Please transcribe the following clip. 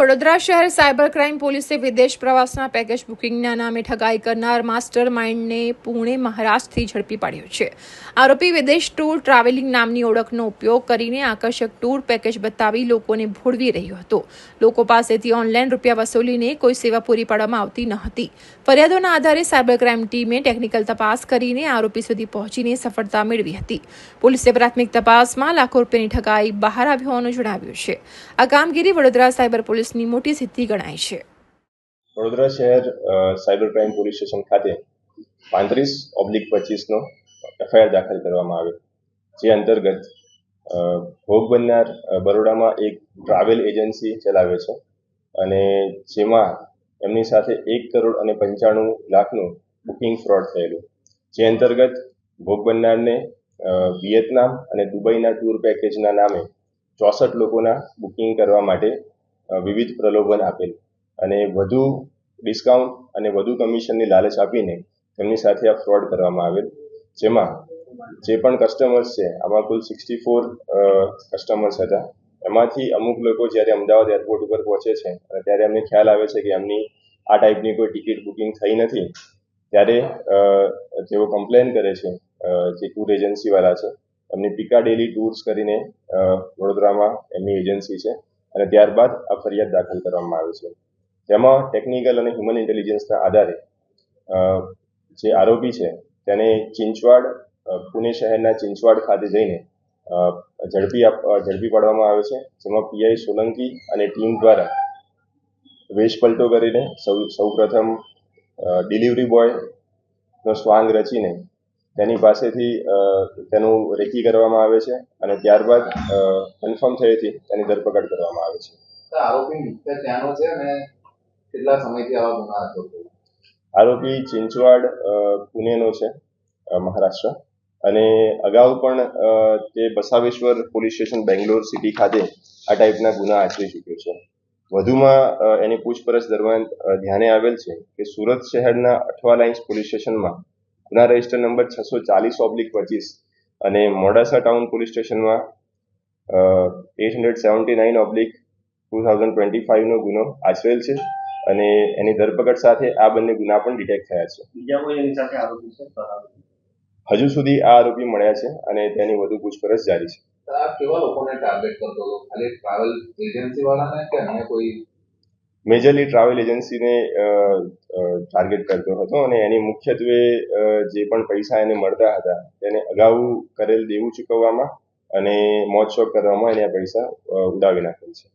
વડોદરા શહેર cyber crime પોલીસે વિદેશ પ્રવાસના પેકેજ બુકિંગના નામે ઠગાઈ કરનાર માસ્ટર માઇન્ડને પુણે મહારાષ્ટ્રથી ઝડપી પાડ્યો છે. આરોપી વિદેશ ટૂર ટ્રાવેલિંગ નામની ઓળખનો ઉપયોગ કરીને આકર્ષક ટૂર પેકેજ બતાવી લોકોને ભોળવી રહ્યો હતો. લોકો પાસેથી ઓનલાઈન રૂપિયા વસૂલીને કોઈ સેવા પૂરી પાડવામાં આવતી ન હતી. ફરિયાદોના આધારે સાયબર ક્રાઇમ ટીમે ટેકનિકલ તપાસ કરીને આરોપી સુધી પહોંચીને સફળતા મેળવી હતી. પોલીસે પ્રાથમિક તપાસમાં લાખો રૂપિયાની ઠગાઈ બહાર આવી હોવાનું જણાવ્યું છે. આ કામગીરી વડોદરા સાયબર પોલીસની મોટી સિદ્ધિ ગણાય છે. વડોદરા શહેર સાયબર ક્રાઇમ પોલીસ સ્ટેશન ખાતે પાંત્રીસ ઓબ્લિક પચીસનો એફઆઈઆર દાખલ કરવામાં આવ્યો. જે અંતર્ગત ભોગ બનનાર બરોડામાં એક ટ્રાવેલ એજન્સી ચલાવે છે અને જેમાં એમની સાથે એક કરોડ અને પંચાણું લાખનું બુકિંગ ફ્રોડ થયેલું. જે અંતર્ગત, ભોગ બનનારને વિયેતનામ અને દુબઈના ટૂર પેકેજના નામે ચોસઠ લોકોના બુકિંગ કરવા માટે વિવિધ પ્રલોભન આપેલ અને વધુ ડિસ્કાઉન્ટ અને વધુ કમિશનની લાલચ આપીને તેમની સાથે આ ફ્રોડ કરવામાં આવેલ. જેમાં જે પણ કસ્ટમર્સ છે, આમાં કુલ સિક્સટી ફોર કસ્ટમર્સ હતા. એમાંથી અમુક લોકો જ્યારે અમદાવાદ એરપોર્ટ ઉપર પહોંચે છે અને ત્યારે એમને ખ્યાલ આવે છે કે એમની આ ટાઈપની કોઈ ટિકિટ બુકિંગ થઈ નથી, ત્યારે તેઓ કમ્પ્લેન કરે છે જે ટૂર એજન્સીવાળા છે, એમની પિકાડેલી ટૂર્સ કરીને વડોદરામાં એમની એજન્સી છે. અને ત્યારબાદ આ ફરિયાદ દાખલ કરવામાં આવે છે. તેમાં ટેકનિકલ અને હ્યુમન ઇન્ટેલિજન્સના આધારે જે આરોપી છે, તેને ચિંચવાડ પુણે શહેરના ચિંચવાડ ખાતે જઈને ઝડપી ઝડપી પાડવામાં આવે છે. જેમાં પીઆઈ સોલંકી અને ટીમ દ્વારા વેશપલટો કરીને સૌ, સૌપ્રથમ ડિલિવરી બોયનો સ્વાંગ રચીને તેની પાસેથી તેનું રેકી કરવામાં આવે છે અને ત્યારબાદ કન્ફર્મ થયેથી તેની ધરપકડ કરવામાં આવે છે. આરોપી ત્યાંનો છે અને કેટલા સમયથી આવા ગુના હતો આરોપી ચિંચવાડ પુણેનો છે મહારાષ્ટ્ર. અને અગાઉ પણ તે Basaveshwar police station Bangalore city ખાતે આ ટાઈપના ગુના આચરી ચૂક્યો છે. વધુમાં એની પૂછપરછ દરમિયાન ધ્યાને આવેલ છે કે સુરત શહેરના અઠવા લાઇન્સ પોલીસ સ્ટેશનમાં ગુના રજિસ્ટર નંબર છસો ચાલીસ ઓબ્લિક પચીસ અને મોડાસા ટાઉન પોલીસ સ્ટેશનમાં eight hundred seventy nine oblique two thousand twenty ફાઇવનો ગુનો આચરેલ છે અને એની ધરપકડ સાથે આ બંને ગુના પણ ડિટેક્ટ થયા છે. બીજા કોઈ એની સાથે આરોપી છે? હજુ સુધી આ આરોપી મળ્યા છે અને તેની વધુ પૂછપરછ જારી છે. કેવા લોકોને ટાર્ગેટ કરતો હતો? ખાલી ટ્રાવેલ એજન્સી વાળાને કે અન્ય કોઈ મેજરલી ટ્રાવેલ એજન્સીને ટાર્ગેટ કરતો હતો અને એની મુખ્યત્વે જે પણ પૈસા એને મળતા હતા, તેને અગાઉ કરેલ દેવું ચૂકવવામાં અને મોજ શોખ કરવામાં એને આ પૈસા ઉડાવી નાખેલ છે.